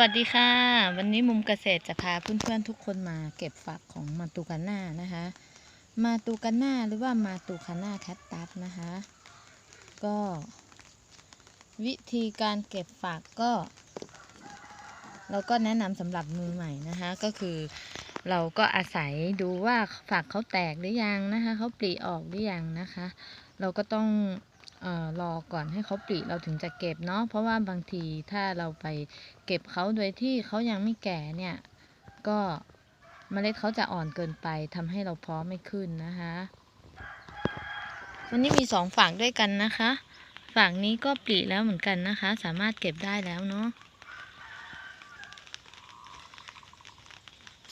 วัสดีค่ะ วันนี้มุมเกษตรจะพาเพื่อนๆทุกคนมาเก็บฝักของมาตูกาน่านะคะ มาตูกาน่าหรือว่ามาตูคาน่าแคตตัสนะคะ ก็ วิธีการเก็บฝักก็เราก็แนะนำสำหรับมือใหม่นะคะ ก็คือเราก็อาศัยดูว่าฝักเขาแตกหรือยังนะคะเขาปลีออกหรือยังนะคะ เราก็ต้อง รอก่อนให้เขาปลีเราถึงจะเก็บเนาะเพราะว่าบางทีถ้าเราไปเก็บเขาโดยที่เขายังไม่แก่เนี่ย ก็เมล็ดเขาจะอ่อนเกินไปทำให้เราเพาะไม่ขึ้นนะคะวันนี้มีสองฝั่งด้วยกันนะคะ ฝั่งนี้ก็ปลีแล้วเหมือนกันนะคะ สามารถเก็บได้แล้วเนาะ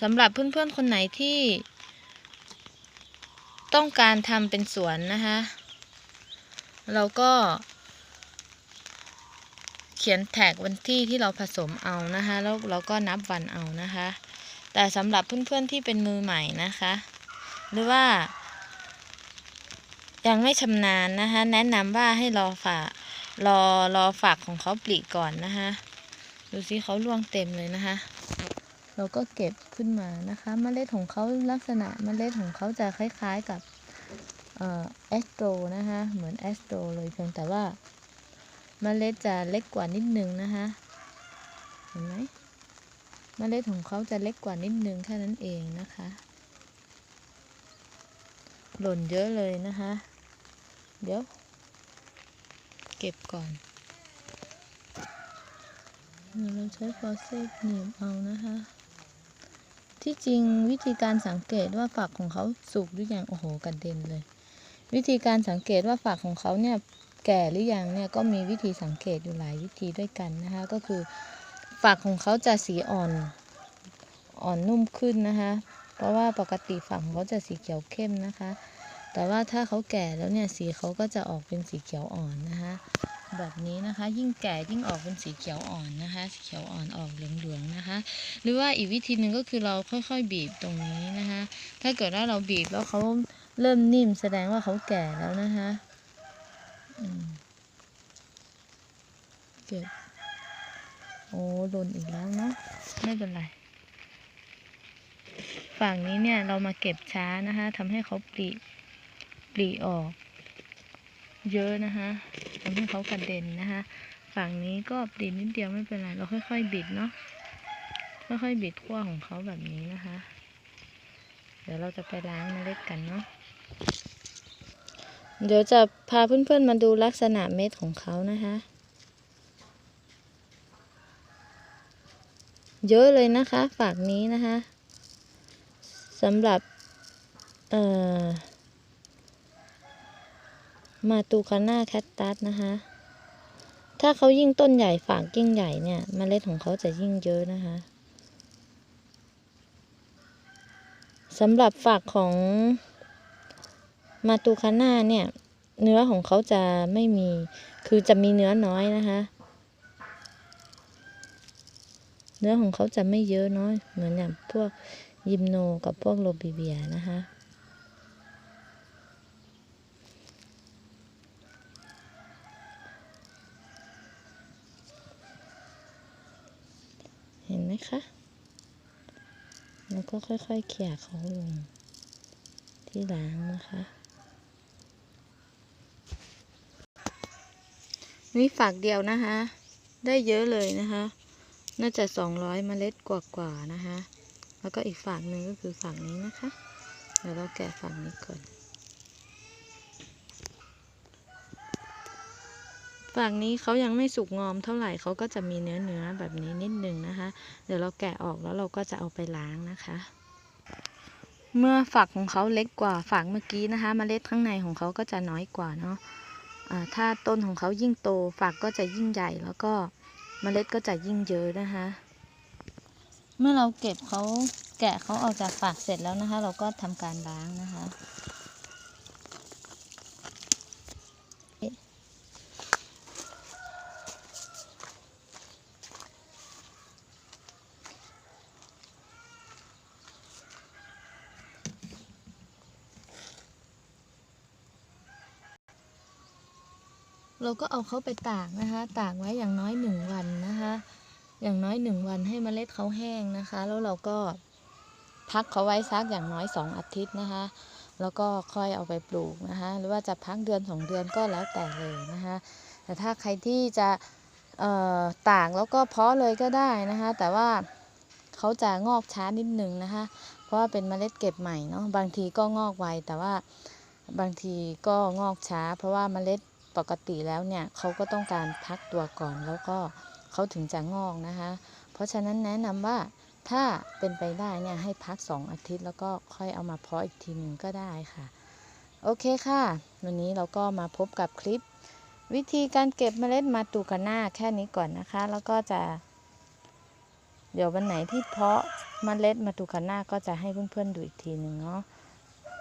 สำหรับเพื่อนๆคนไหนที่ ต้องการทำเป็นสวนนะคะ เราก็ เขียนแท็กวันที่ที่เราผสมเอานะคะ แล้วเราก็นับวันเอานะคะ แต่สำหรับเพื่อนๆที่เป็นมือใหม่นะคะ หรือว่ายังไม่ชำนาญนะคะ แนะนำว่าให้รอฝากรอรอฝักของเขาปลีก่อนนะคะดูสิเขาร่วงเต็มเลยนะคะ เราก็เก็บขึ้นมานะคะเมล็ดของเขาลักษณะเมล็ดของเขาจะคล้าย ๆกับ แอสโตรนะคะเหมือนแอสโตรเลยเพียงแต่ว่าเมล็ดจะเล็กกว่านิดนึงนะคะเห็นไหมเมล็ดของเขาจะเล็กกว่านิดนึงแค่นั้นเองนะคะ หล่นเยอะเลยนะคะ เดี๋ยว เก็บก่อนเราใช้ฟอสเซตหนีบเอานะคะ ที่จริงวิธีการสังเกตว่าฝักของเขาสุกหรือยังโอ้โหกระเด็นเลย วิธีการสังเกตว่าฝักของเขาเนี่ยแก่หรือยังเนี่ยก็มีวิธีสังเกตอยู่หลายวิธีด้วยกันนะคะ ก็คือฝักของเขาจะสีอ่อนอ่อนนุ่มขึ้นนะคะ เพราะว่าปกติฝักของเขาจะสีเขียวเข้มนะคะ แต่ว่าถ้าเขาแก่แล้วเนี่ยสีเขาก็จะออกเป็นสีเขียวอ่อนนะคะ แบบนี้นะคะยิ่งแก่ยิ่งออกเป็นสีเขียวอ่อนนะคะสีเขียวอ่อนออกเหลืองๆนะคะ หรือว่าอีกวิธีหนึ่งก็คือเราค่อยๆบีบตรงนี้นะคะ ถ้าเกิดว่าเราบีบแล้วเขา เริ่มนิ่มแสดงว่าเขาแก่แล้วนะคะอืมเก็บ โอ้หล่นอีกแล้วเนาะ ไม่เป็นไร ฝั่งนี้เนี่ยเรามาเก็บช้านะคะทำให้เขาปลีปลีออก เยอะนะคะทำให้เขากระเด็นนะคะ ฝั่งนี้ก็ปลีนิดเดียวไม่เป็นไร เราค่อย ๆ บิดเนาะ ค่อยๆบิดขั้วของเขาแบบนี้นะคะ เดี๋ยวเราจะไปล้างเมล็ดกันเนาะ เดี๋ยวจะพาเพื่อนๆมาดูลักษณะเม็ดของเขานะคะ เยอะเลยนะคะฝากนี้นะคะสำหรับมาตูคาน่าแคตตัสนะคะ ถ้าเขายิ่งต้นใหญ่ฝากยิ่งใหญ่เนี่ยมเมล็ดของเขาจะยิ่งเยอะนะคะสำหรับฝากของ มาตูคาน่าเนี่ยเนื้อของเขาจะไม่มี คือจะมีเนื้อน้อยนะคะ เนื้อของเขาจะไม่เยอะน้อย เหมือนอย่างพวกยิมโนกับพวกโรบิเบียนะคะ เห็นไหมคะแล้วก็ค่อยๆเขี่ยเขาลงที่ล้างนะคะ นี่ฝักเดียวนะคะ ได้เยอะเลยนะคะ น่าจะสองร้อยเมล็ดกว่าๆนะคะ แล้วก็อีกฝักหนึ่งก็คือฝักนี้นะคะ เดี๋ยวเราแกะฝักนี้ก่อนฝั่งนี้เขายังไม่สุกงอมเท่าไหร่เขาก็จะมีเนื้อเนื้อๆแบบนี้นิดนึงนะคะ เดี๋ยวเราแกะออกแล้วเราก็จะเอาไปล้างนะคะเมื่อฝักของเขาเล็กกว่าฝักเมื่อกี้นะคะเมล็ดข้างในของเขาก็จะน้อยกว่าเนาะ ถ้าต้นของเขายิ่งโตฝักก็จะยิ่งใหญ่แล้วก็เมล็ดก็จะยิ่งเยอะนะคะ เมื่อเราเก็บเขาแกะเขาออกจากฝักเสร็จแล้วนะคะ เราก็ทำการล้างนะคะ เราก็เอาเขาไปตากนะคะ ตากไว้อย่างน้อยหนึ่งวันนะคะ อย่างน้อยหนึ่งวันให้เมล็ดเขาแห้งนะคะ แล้วเราก็พักเขาไว้สักอย่างน้อยสองอาทิตย์นะคะ แล้วก็ค่อยเอาไปปลูกนะคะ หรือว่าจะพักเดือนสองเดือนก็แล้วแต่เลยนะคะ แต่ถ้าใครที่จะตากแล้วก็เพาะเลยก็ได้นะคะ แต่ว่าเขาจะงอกช้านิดนึงนะคะ เพราะว่าเป็นเมล็ดเก็บใหม่เนาะ บางทีก็งอกไวแต่ว่าบางทีก็งอกช้า เพราะว่าเมล็ด ปกติแล้วเนี่ยเขาก็ต้องการพักตัวก่อนแล้วก็เขาถึงจะงอกนะคะ เพราะฉะนั้นแนะนำว่าถ้าเป็นไปได้เนี่ยให้พัก 2 อาทิตย์แล้วก็ค่อยเอามาเพาะอีกทีหนึ่งก็ได้ค่ะ โอเคค่ะ วันนี้เราก็มาพบกับคลิป วิธีการเก็บเมล็ดมาตูกาน่าแค่นี้ก่อนนะคะ แล้วก็จะ เดี๋ยววันไหนที่เพาะเมล็ดมาตูกาน่าก็จะให้เพื่อนๆดูอีกทีหนึ่งเนาะ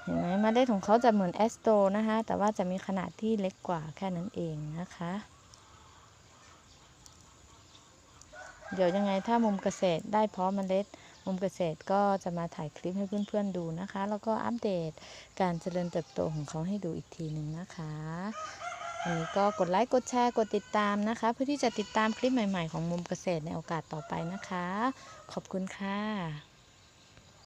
เห็นไหมเมล็ดของเขาจะเหมือนแอสโตนะคะ แต่ว่าจะมีขนาดที่เล็กกว่าแค่นั้นเองนะคะ เดี๋ยวยังไงถ้ามุมเกษตรได้เพาะเมล็ด มุมเกษตรก็จะมาถ่ายคลิปให้เพื่อนๆดูนะคะ แล้วก็อัปเดตการเจริญเติบโตของเขาให้ดูอีกทีหนึ่งนะคะวันนี้ก็กดไลค์กดแชร์กดติดตามนะคะ เพื่อที่จะติดตามคลิปใหม่ ๆ ของมุมเกษตรในโอกาสต่อไปนะคะ ขอบคุณค่ะ